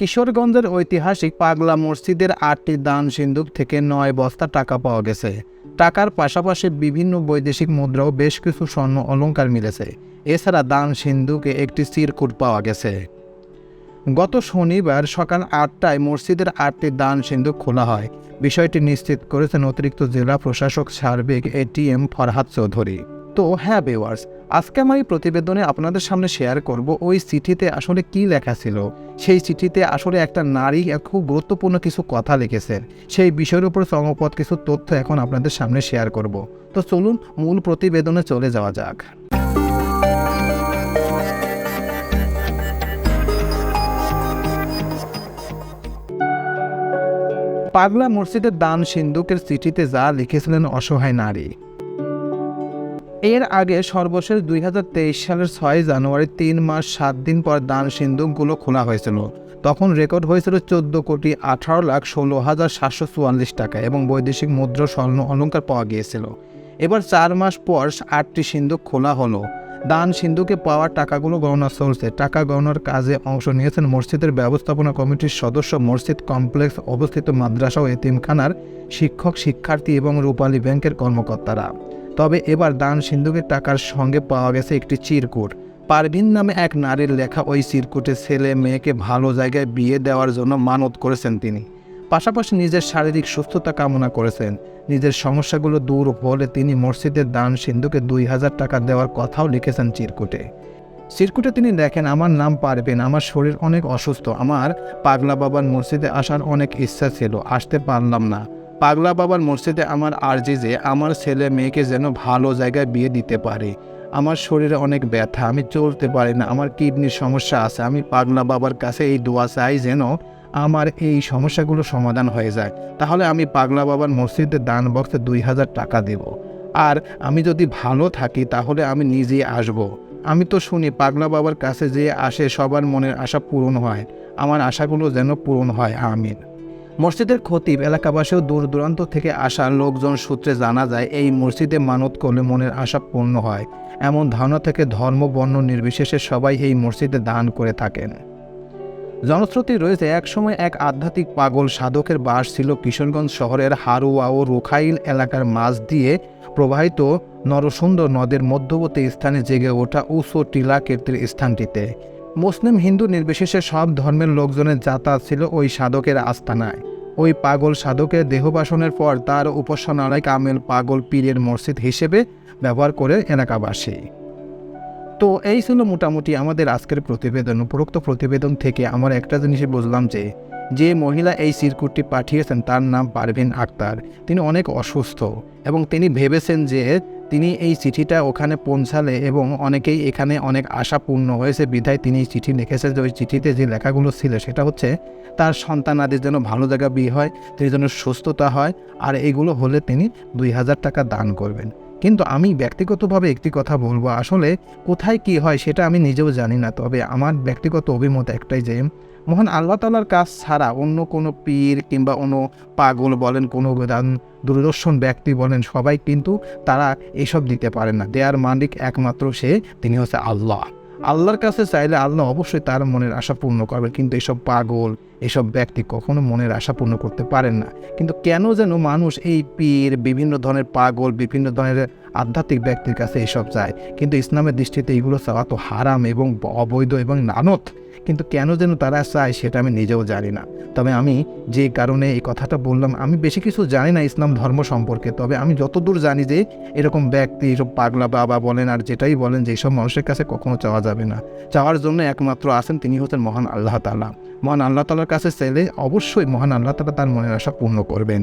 কিশোরগঞ্জের ঐতিহাসিক পাগলা মসজিদের আটটি দান সিন্ধুক থেকে নয় বস্তা টাকা পাওয়া গেছে। টাকার পাশাপাশি বিভিন্ন বৈদেশিক মুদ্রাও বেশ কিছু স্বর্ণ অলংকার মিলেছে। এছাড়া দান সিন্ধুকে একটি চিরকুট পাওয়া গেছে। গত শনিবার সকাল আটটায় মসজিদের আটটি দান সিন্ধুক খোলা হয়। বিষয়টি নিশ্চিত করেছেন অতিরিক্ত জেলা প্রশাসক সার্বিক এটিএম ফরহাদ চৌধুরী। তো হ্যাঁ বেওয়ার্স আজকে আমার এই প্রতিবেদনে আপনাদের সামনে শেয়ার করব ওই চিঠিতে আসলে কি লেখা ছিল। সেই চিঠিতে আসলে একটা নারী খুব গুরুত্বপূর্ণ কিছু কথা লিখেছেন সেই বিষয়ের উপর চমকপথ কিছু তথ্য এখন আপনাদের সামনে শেয়ার করব। তো চলুন মূল প্রতিবেদনে চলে যাওয়া যাক। পাগলা মসজিদের দান সিন্ধুকের চিঠিতে যা লিখেছিলেন অসহায় নারী। এর আগে সর্বশেষ দুই হাজার তেইশ সালের ছয় জানুয়ারি তিন মাস সাত দিন পর দান সিন্ধুকগুলো খোলা হয়েছিল। তখন রেকর্ড হয়েছিল চোদ্দ কোটি আঠারো লাখ ষোলো হাজার সাতশো চুয়াল্লিশ টাকা এবং বৈদেশিক মুদ্রা স্বর্ণ অলঙ্কার পাওয়া গিয়েছিল। এবার চার মাস পর আটটি সিন্ধুক খোলা হলো। দান সিন্ধুকে পাওয়া টাকাগুলো গণনা চলছে। টাকা গণনার কাজে অংশ নিয়েছেন মসজিদের ব্যবস্থাপনা কমিটির সদস্য মসজিদ কমপ্লেক্স অবস্থিত মাদ্রাসা ও এতিমখানার শিক্ষক, শিক্ষার্থী এবং রূপালী ব্যাংকের কর্মকর্তারা। তবে এবার দান সিন্ধুকের টাকার সঙ্গে পাওয়া গেছে একটি চিরকুট। পারভিন নামে এক নারীর লেখা ওই চিরকুটে ছেলে মেয়েকে ভালো জায়গায় বিয়ে দেওয়ার জন্য মানত করেছেন তিনি। পাশাপাশি নিজের শারীরিক সুস্থতা কামনা করেছেন। নিজের সমস্যাগুলো দূর হলে তিনি মসজিদের দান সিন্ধুকে দুই হাজার টাকা দেওয়ার কথাও লিখেছেন চিরকুটে। চিরকুটে তিনি দেখেন, আমার নাম পারবেন, আমার শরীর অনেক অসুস্থ, আমার পাগলা বাবার মসজিদে আসার অনেক ইচ্ছা ছিল, আসতে পারলাম না। পাগলা বাবার মসজিদে আমার আর্জি যে আমার ছেলে মেয়েকে যেন ভালো জায়গায় বিয়ে দিতে পারে। আমার শরীরে অনেক ব্যথা, আমি চলতে পারি না, আমার কিডনির সমস্যা আছে। আমি পাগলা বাবার কাছে এই দোয়া চাই যেন আমার এই সমস্যাগুলো সমাধান হয়ে যায়। তাহলে আমি পাগলা বাবার মসজিদে দান বক্সে দুই হাজার টাকা দেব। আর আমি যদি ভালো থাকি, তাহলে আমি নিজেই আসব। আমি তো শুনি পাগলা বাবার কাছে যে আসে, সবার মনের আশা পূরণ হয়। আমার আশাগুলো যেন পূরণ হয়, আমিন। মসজিদের খতিব এলাকাবাসীও দূর দূরান্ত থেকে আসা লোকজন সূত্রে জানা যায়, এই মসজিদে মানত করলে মনের আশা পূর্ণ হয়। এমন ধারণা থেকে ধর্ম, বর্ণ নির্বিশেষে সবাই এই মসজিদে দান করে থাকেন। জনশ্রুতি রয়েছে, একসময় এক আধ্যাত্মিক পাগল সাধকের বাস ছিল কিশোরগঞ্জ শহরের হারুয়া ও রুখাইল এলাকার মাঝ দিয়ে প্রবাহিত নরসুন্দর নদের মধ্যবর্তী স্থানে জেগে ওঠা উঁচু টিলা কীর্তির স্থানটিতে। মুসলিম হিন্দু নির্বিশেষে সব ধর্মের লোকজনের যাতায়াত ছিল ওই সাধকের আস্তানায়। ওই পাগল সাধকের দেহবাসনের পর তার উপাসনালয় কামেল পাগল পীরের মসজিদ হিসেবে ব্যবহার করে এলাকাবাসী। তো এই ছিল মোটামুটি আমাদের আজকের প্রতিবেদন। উপরোক্ত প্রতিবেদন থেকে আমরা একটা জিনিসই বুঝলাম যে যে মহিলা এই সিরকুটটি পাঠিয়েছেন তার নাম পারভিন আক্তার। তিনি অনেক অসুস্থ এবং তিনি ভেবেছেন যে তিনি এই চিঠিটা ওখানে পৌঁছালে এবং অনেকেই এখানে অনেক আশা পূর্ণ হয়েছে, বিধায় তিনি চিঠি লিখেছেন যে ওই চিঠিতে যে লেখাগুলো ছিল সেটা হচ্ছে, তার সন্তান সন্তানাদের যেন ভালো জায়গা বিয়ে হয়, তিনি যেন সুস্থতা হয়, আর এগুলো হলে তিনি দুই হাজার টাকা দান করবেন। কিন্তু আমি ব্যক্তিগতভাবে একটি কথা বলব, আসলে কোথায় কি হয় সেটা আমি নিজেও জানি না, তবে আমার ব্যক্তিগত অভিমত একটাই যে মহান আল্লাহ তালার কাজ ছাড়া অন্য কোনো পীর কিংবা অন্য পাগল বলেন, কোনো দূরদর্শন ব্যক্তি বলেন, সবাই কিন্তু তারা এসব দিতে পারে না। দেয়ার মালিক একমাত্র সে, তিনি হচ্ছে আল্লাহ। আল্লাহর কাছে চাইলে আল্লাহ অবশ্যই তার মনের আশা পূর্ণ করবে কিন্তু এসব পাগল, এসব ব্যক্তি কখনো মনের আশা পূর্ণ করতে পারেন না। কিন্তু কেন যেন মানুষ এই পীর, বিভিন্ন ধরনের পাগল, বিভিন্ন ধরনের আধ্যাত্মিক ব্যক্তির কাছে এসব চায়? কিন্তু ইসলামের দৃষ্টিতে এগুলো চাওয়া তো হারাম এবং অবৈধ এবং নানত। কিন্তু কেন যেন তারা চায় সেটা আমি নিজেও জানি না। তবে আমি যে কারণে এই কথাটা বললাম, আমি বেশি কিছু জানি না ইসলাম ধর্ম সম্পর্কে। তবে আমি যতদূর জানি যে এরকম ব্যক্তি, এসব পাগলা বাবা বলেন আর যেটাই বলেন, যে সব মানুষের কাছে কখনো চাওয়া যাবে না। চাওয়ার জন্য একমাত্র আছেন তিনি হচ্ছেন মহান আল্লাহ তালা মহান আল্লাহ তালার কাছে চাইলে অবশ্যই মহান আল্লাহ তালা তার মনের আশা পূর্ণ করবেন।